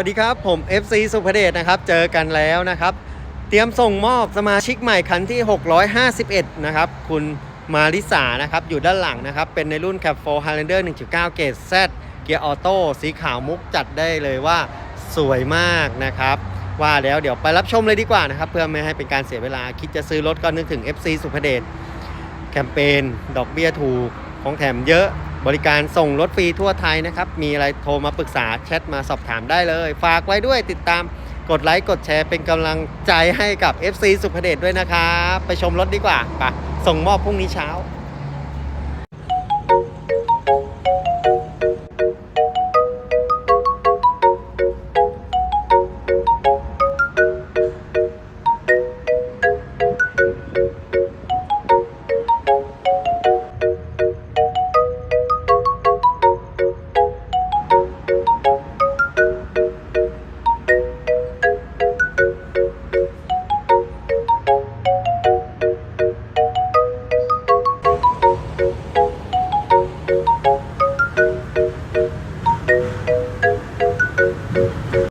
วัสดีครับ ผม FC สุภเดชนะครับ เจอกันแล้วนะครับ เตรียมส่งมอบสมาชิกใหม่คันที่ 651 นะครับ คุณมาริสานะครับ อยู่ด้านหลังนะครับ เป็นในรุ่น Cap 4 Highlander 1.9 เกรด Z เกียร์ออโต้สีขาวมุกจัดได้เลยว่าสวยมากนะครับ ว่าแล้วเดี๋ยวไปรับชมเลยดีกว่านะครับ เพื่อไม่ให้เป็นการเสียเวลาคิดจะซื้อรถก็นึกถึง FC สุภเดชแคมเปญดอกเบี้ยถูกของแถมเยอะ บริการส่งรถฟรีทั่วไทยนะครับ มีอะไรโทรมาปรึกษาแชทมาสอบถามได้เลย ฝากไว้ด้วยติดตามกดไลค์ กดแชร์เป็นกำลังใจให้กับ FC สุภเดชด้วยนะครับ ไปชมรถดีกว่าไปส่งมอบพรุ่งนี้เช้า